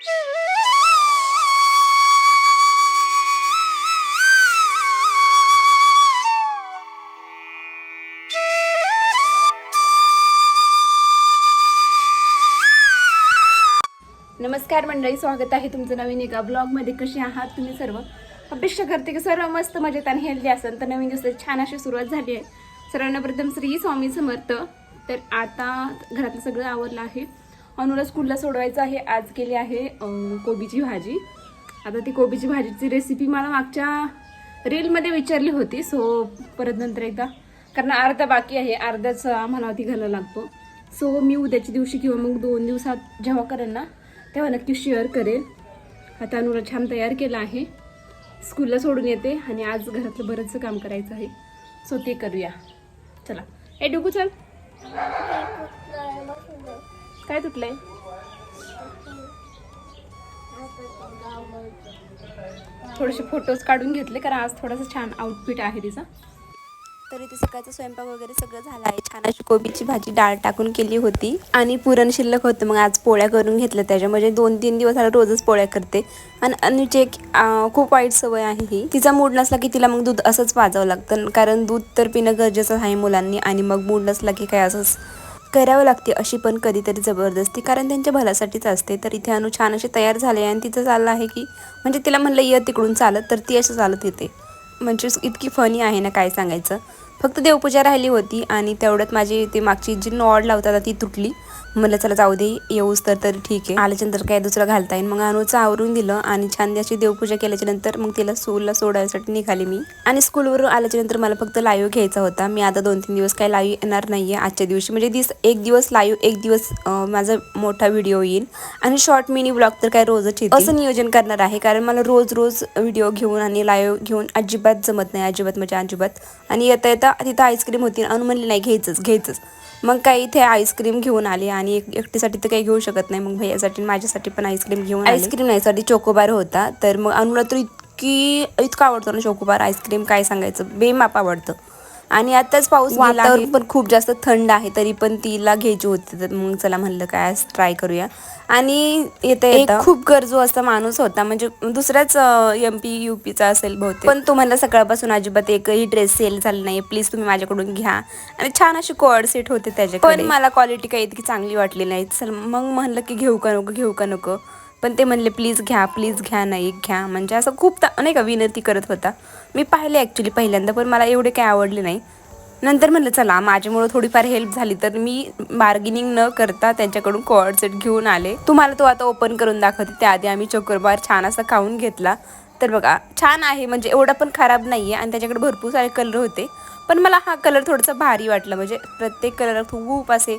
नमस्कार मंडळी स्वागत आहे तुमचं नवीन एका ब्लॉगमध्ये कसे आहात तुम्ही सर्व? अपेक्षा करते की सर्व मस्त मजेत आणि हेल्दी असेल तर नवीन दिवसाची छान अशी सुरुवात झाली आहे. सर्वांना प्रथम श्री स्वामी समर्थ. तर आता घरातलं सगळं आवरलं आहे. अनुला स्कूलला सोडवायचं आहे. आज केली आहे कोबीची भाजी. आता ती कोबीची भाजीची रेसिपी मला मागच्या रीलमध्ये विचारली होती सो परत नंतर एकदा. कारण अर्धा बाकी आहे अर्धाच आम्हाला ती घालायला लागतो. सो मी उद्याच्या दिवशी किंवा मग दोन दिवसात जेव्हा करेन ना तेव्हा नक्की शेअर करेन. आता अनुला छान तयार केला आहे. स्कूलला सोडून येते आणि आज घरातलं बरंचसं काम करायचं आहे. सो ते करूया. चला. ए डुगू चल काय तुटलंय? थोडेसे फोटोज काढून घेतले कारण आज थोडंसं छान आउटफिट आहे तिचा. तरी ते सकाळचा स्वयंपाक वगैरे सगळं झालं आहे. छान अशी कोबीची भाजी डाळ टाकून केली होती. आणि पुरण शिल्लक होतं. मग आज पोळ्या करून घेतल्या त्याच्या. म्हणजे दोन तीन दिवस आला रोजच पोळ्या करते. आणि अनुची एक खूप वाईट सवय आहे ही. तिचा मूड नसला की तिला मग दूध असंच वाजावं लागतं. कारण दूध तर पिणं गरजेचं आहे मुलांनी. आणि मग मूड नसला की काय असंच करावं लागते अशी पण कधीतरी जबरदस्ती कारण त्यांच्या भल्यासाठीच असते. तर इथे अनु छान अशी तयार झाले आणि तिचं चाललं आहे की म्हणजे तिला म्हणलं ये तिकडून चालत. तर ती असं चालत येते. म्हणजे इतकी फनी आहे ना काय सांगायचं. फक्त देवपूजा राहिली होती आणि तेवढ्यात माझी ते मागची जी नॉड लावतात ती तुटली. म्हणलं चला जाऊ दे येऊच तर तरी ठीक आहे. आल्याच्यानंतर काय दुसरं घालता येईल मग अनुचं आवरून दिलं आणि छान अशी देवपूजा केल्याच्यानंतर मग तिला स्कूलला सोडायसाठी निघाली मी. आणि स्कूलवरून आल्याच्यानंतर मला फक्त लाईव्ह घ्यायचा होता. मी आता दोन तीन दिवस काही लाईव्ह येणार नाहीये आजच्या दिवशी. म्हणजे दिस एक दिवस लाईव्ह एक दिवस माझा मोठा व्हिडिओ येईल. आणि शॉर्ट मिनी ब्लॉग तर काय रोजच येईल असं नियोजन करणार आहे. कारण मला रोज रोज व्हिडिओ घेऊन आणि लाईव्ह घेऊन अजिबात जमत नाही. अजिबात म्हणजे अजिबात. आणि येता येता तिथं आईस्क्रीम होती. अनु म्हणली नाही घ्यायचंच घ्यायचंच. मग काही इथे आईस्क्रीम घेऊन आली आणि एक एकटीसाठी तर काही घेऊ शकत नाही. मग भैयासाठी माझ्यासाठी पण आईस्क्रीम घेऊन आईस्क्रीम नाही साठी चोकोबार होता. तर मग अनुला तर इतकी इतकं आवडतो ना चोकोबार आईस्क्रीम काय सांगायचं? बेमाप आवडतं. आणि आताच पाऊस वातावरण पण खूप जास्त थंड आहे तरी पण तिला घ्यायची होती. तर मग चला म्हणलं काय आज ट्राय करूया. आणि येता येता खूप गरजू असा माणूस होता म्हणजे दुसऱ्याच एम पी यू पीचा असेल बहुतेक. पण तुम्हाला सकाळपासून अजिबात एकही ड्रेस सेल झाला नाही प्लीज तुम्ही माझ्याकडून घ्या. आणि छान अशी कोअर्ड सेट होते त्याच्याकडे. पण मला क्वालिटी काही इतकी चांगली वाटली नाही. चल मग म्हणलं की घेऊ का नको घेऊ का नको. पण ते म्हणले प्लीज घ्या प्लीज घ्या नाही घ्या. म्हणजे असं खूप नाही का विनंती करत होता. मी पाहिले ॲक्च्युली पहिल्यांदा पण मला एवढे काय आवडले नाही. नंतर म्हणलं चला माझ्यामुळं थोडीफार हेल्प झाली तर मी बार्गेनिंग न करता त्यांच्याकडून कॉर्डसेट घेऊन आले. तुम्हाला तो आता ओपन करून दाखवते. त्याआधी आम्ही चोकरबार छान असा खाऊन घेतला. तर बघा छान आहे म्हणजे एवढा पण खराब नाही आहे आणि त्याच्याकडे भरपूर सारे कलर होते. पण मला हा कलर थोडासा भारी वाटला. म्हणजे प्रत्येक कलर खूप असे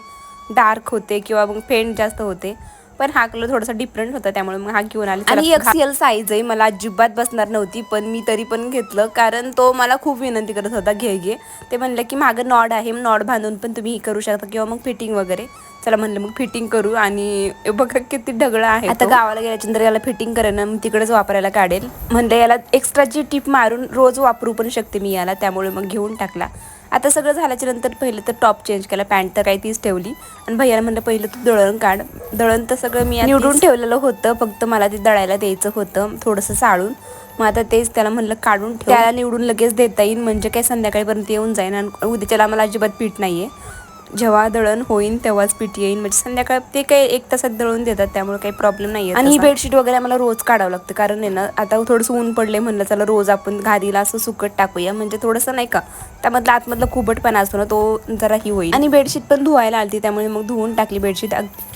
डार्क होते किंवा मग फेंट जास्त होते. पण हा कलर थोडासा डिफरंट होता त्यामुळे मग हा घेऊन आले. आणि एक्सेल साईज आहे. मला अजिबात बसणार नव्हती पण मी तरी पण घेतलं. कारण तो मला खूप विनंती करत होता घे घे. ते म्हणलं की मागं नॉड आहे नॉड बांधून पण तुम्ही ही करू शकता किंवा मग फिटिंग वगैरे. चला म्हणलं मग फिटिंग करू आणि बघा किती ढगळं आहे आता गावाला गेल्याच्यानंतर याला फिटिंग करेन मग तिकडेच वापरायला काढेल. म्हणलं याला एक्स्ट्राची टीप मारून रोज वापरू पण शकते मी याला त्यामुळे मग घेऊन टाकला. आता सगळं झाल्याच्यानंतर पहिलं तर टॉप चेंज केला पॅन्ट तर काही तीच ठेवली. आणि भैयाला म्हणलं पहिलं तू दळण काढ. दळण तर सगळं मी निवडून ठेवलेलं होतं फक्त मला ते दळायला द्यायचं होतं थोडंसं चाळून मग आता तेच त्याला म्हणलं काढून त्याला निवडून लगेच देता येईल म्हणजे काय संध्याकाळपर्यंत येऊन जाईन आणि उद्याच्याला मला अजिबात पीठ नाहीये. जेव्हा दळण होईन तेव्हाच पीठ येईन. म्हणजे संध्याकाळ ते काही एक तासात दळून देतात त्यामुळे काही प्रॉब्लेम नाही आणि ही बेडशीट वगैरे मला रोज काढावं लागतं. कारण आहे ना आता थोडंसं ऊन पडले म्हणलं चला रोज आपण घारीला असं सुकट टाकूया. म्हणजे थोडंसं नाही का त्यामधला आतमधला कुबटपणा असतो ना तो जरा ही होईल. आणि बेडशीट पण धुवायला आलती त्यामुळे मग धुवून टाकली बेडशीट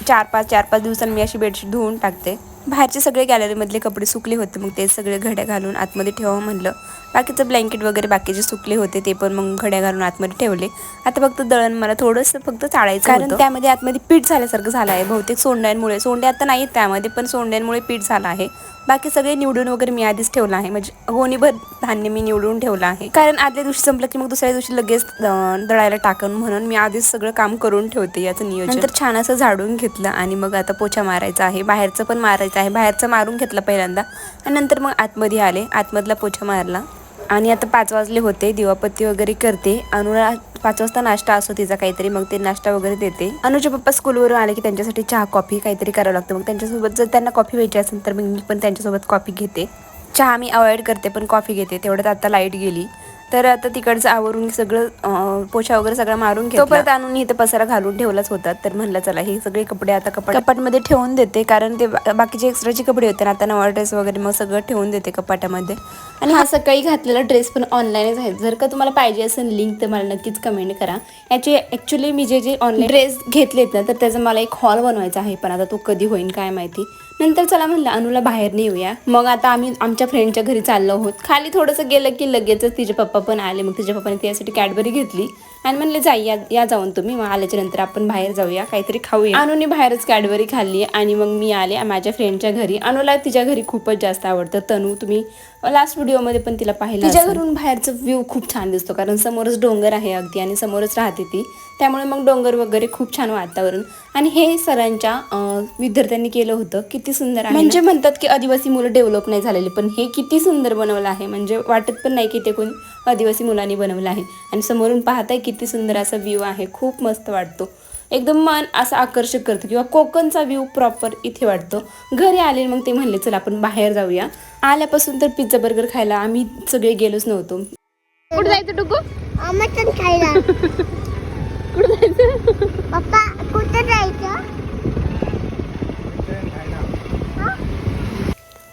चार पाच चार पाच दिवसांनी मी अशी बेडशीट धुवून टाकते. बाहेरचे सगळे गॅलरीमधले कपडे सुकले होते मग ते सगळे घड्या घालून आतमध्ये ठेवा म्हणलं. बाकीचं ब्लँकेट वगैरे बाकीचे सुकले होते ते पण मग घड्या घालून आतमध्ये ठेवले. आता फक्त दळण मला थोडंसं फक्त चाळायचं कारण त्यामध्ये आतमध्ये पीठ झाल्यासारखं झालं आहे. बहुतेक सोंड्यांमुळे सोंडे आता नाहीत त्यामध्ये पण सोंड्यांमुळे पीठ झालं आहे. बाकी सगळे निवडून वगैरे मी आधीच ठेवलं आहे. म्हणजे गोणीभर धान्य मी निवडून ठेवलं आहे. कारण आदल्या दिवशी संपलं की मग दुसऱ्या दिवशी लगेच दळायला टाकून म्हणून मी आधीच सगळं काम करून ठेवते याचं नियोजन. नंतर छान असं झाडून घेतलं आणि मग आता पोछा मारायचा आहे. बाहेरचं पण मारायचं आहे. बाहेरचं मारून घेतलं पहिल्यांदा. आणि नंतर मग आतमध्ये आले. आतमधला पोछा मारला. आणि आता पाच वाजले होते दिवापत्ती वगैरे करते. अनुला पाच वाजता नाश्ता असतो तिचा काहीतरी मग ते नाश्ता वगैरे देते. अनुचे पप्पा स्कूलवरून आले की त्यांच्यासाठी चहा कॉफी काहीतरी करावं लागतं. मग त्यांच्यासोबत जर त्यांना कॉफी व्हायची असेल तर मग मी पण त्यांच्यासोबत कॉफी घेते. चहा मी अवॉइड करते पण कॉफी घेते. तेवढ्यात आता लाइट गेली. तर आता तिकडचं आवरून सगळं पोछा वगैरे सगळं मारून घेतो परत आणून इथं पसारा घालून ठेवलाच होता. तर म्हणलं चला हे सगळे कपडे आता कपाट कपाटमध्ये ठेवून देते. कारण ते बाकीचे एक्स्ट्राचे कपडे होते ना आता नवा ड्रेस वगैरे मग सगळं ठेवून देते कपाटामध्ये. आणि हा सकाळी घातलेला ड्रेस पण ऑनलाईनच आहे. जर का तुम्हाला पाहिजे असेल लिंक तर मला नक्कीच कमेंट करा. याची ॲक्च्युली मी जे जे ऑनलाईन ड्रेस घेतलेत ना तर त्याचा मला एक हॉल बनवायचा आहे. पण आता तो कधी होईल काय माहिती. नंतर चला म्हणलं अनुला बाहेर नेऊया. मग आता आम्ही आमच्या फ्रेंडच्या घरी चाललो आहोत. खाली थोडंसं गेलं की लगेचच तिचे पप्पा पण आले. मग तिच्या पप्पाने त्यासाठी कॅडबरी घेतली. आणि म्हणले जा या या जाऊन तुम्ही. मग आल्याच्यानंतर आपण बाहेर जाऊया. काहीतरी खाऊया. अनुने बाहेरच कॅडबरी खाल्ली आणि मग मी आले माझ्या फ्रेंडच्या घरी. अनुला तिच्या घरी खूपच जास्त आवडतं. तनू तुम्ही लास्ट व्हिडिओमध्ये पण तिला पाहिलं तिच्या घरून बाहेरचं व्ह्यू खूप छान दिसतो. कारण समोरच डोंगर आहे अगदी आणि समोरच राहते ती. त्यामुळे मग डोंगर वगैरे खूप छान वातावरण. आणि हे सरांच्या विद्यार्थ्यांनी केलं होतं. किती सुंदर आहे म्हणजे म्हणतात की आदिवासी मुलं डेव्हलप नाही झालेली. पण हे किती सुंदर बनवलं आहे. म्हणजे वाटत पण नाही की ते कोणी आदिवासी मुलांनी बनवलं आहे. आणि समोरून पाहताय किती सुंदर असा व्ह्यू आहे. खूप मस्त वाटतो. एकदम मन असं आकर्षक करतं किंवा कोकणचा व्ह्यू प्रॉपर इथे वाटतो. घरी आले मग ते म्हणले चला आपण बाहेर जाऊया. आल्यापासून तर पिझ्झा बर्गर खायला आम्ही सगळे गेलोच नव्हतो. कुठे जायचं टुकू? खायला. पप्पा कुठे जायचं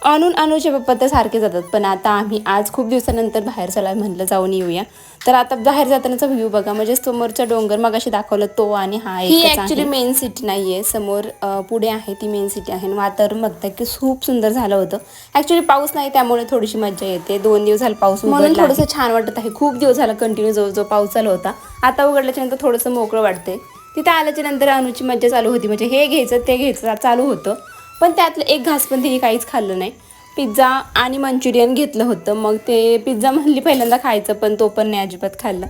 आणून अनुचे पप्पा तर सारखे जातात पण आता आम्ही आज खूप दिवसानंतर बाहेर चला म्हटलं जाऊन येऊया. तर आता बाहेर जातानाचा व्ह्यू बघा म्हणजे समोरचा डोंगर मगाशी दाखवलं तो आणि हा ही ऍक्च्युली मेन सिटी नाहीये. समोर अं, पुढे आहे ती मेन सिटी आहे. आणि वातावरण बघताय की खूप सुंदर झालं होतं. ऍक्च्युली पाऊस नाही त्यामुळे थोडीशी मजा येते. दोन दिवस झाला पाऊस म्हणून थोडंसं छान वाटत आहे. खूप दिवस झाला कंटिन्यू जवळजवळ पाऊस चालू होता. आता उघडल्याच्या नंतर थोडंसं मोकळं वाटतंय. तिथे आल्याच्यानंतर अनुची मज्जा चालू होती. म्हणजे हे घ्यायचं ते घ्यायचं चालू होतं. पण त्यातलं एक घास पण तिने काहीच खाल्लं नाही. पिझ्झा आणि मंचुरियन घेतलं होतं. मग ते पिझ्झा म्हणली पहिल्यांदा खायचं पण तो पण नाही अजिबात खाल्ला.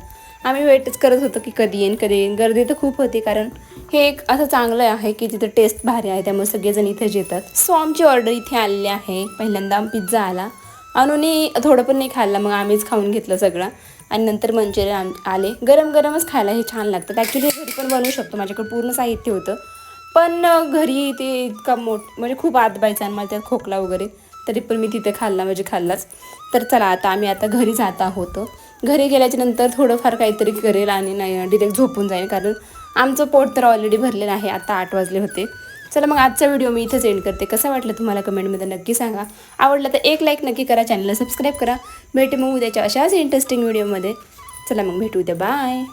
आम्ही वेटच करत होतो की कधी येईन कधी येईन. गर्दी तर खूप होती कारण हे एक असं चांगलं आहे की तिथं टेस्ट भारी आहे. त्यामुळे सगळेजण इथेच येतात सो आमची ऑर्डर इथे आलेली आहे. पहिल्यांदा पिझ्झा आला. अनुनी थोडं पण नाही खाल्लं मग आम्हीच खाऊन घेतलं सगळं. आणि नंतर मंचुरियन आले. गरम गरमच खायला हे छान लागतं ॲक्च्युली घरी पण बनवू शकतो. माझ्याकडे पूर्ण साहित्य होतं. पण घरी ते इतका मोठ म्हणजे खूप आत बायचा आणि मला त्यात खोकला वगैरे तरी पण मी तिथे खाल्ला म्हणजे खाल्लाच. तर चला आता आम्ही आता घरी जात आहोत. घरी गेल्याच्यानंतर थोडंफार काहीतरी करेल आणि नाही डिरेक्ट झोपून जाईल कारण आमचं पोट तर ऑलरेडी भरलेलं आहे आता आठ वाजले होते. चला मग आजचा व्हिडिओ मी इथेच एंड करते. कसं वाटलं तुम्हाला कमेंटमध्ये नक्की सांगा. आवडलं तर एक लाईक नक्की करा चॅनलला सबस्क्राईब करा. भेटे मग उद्याच्या अशाच इंटरेस्टिंग व्हिडिओमध्ये चला मग भेटू उद्या. बाय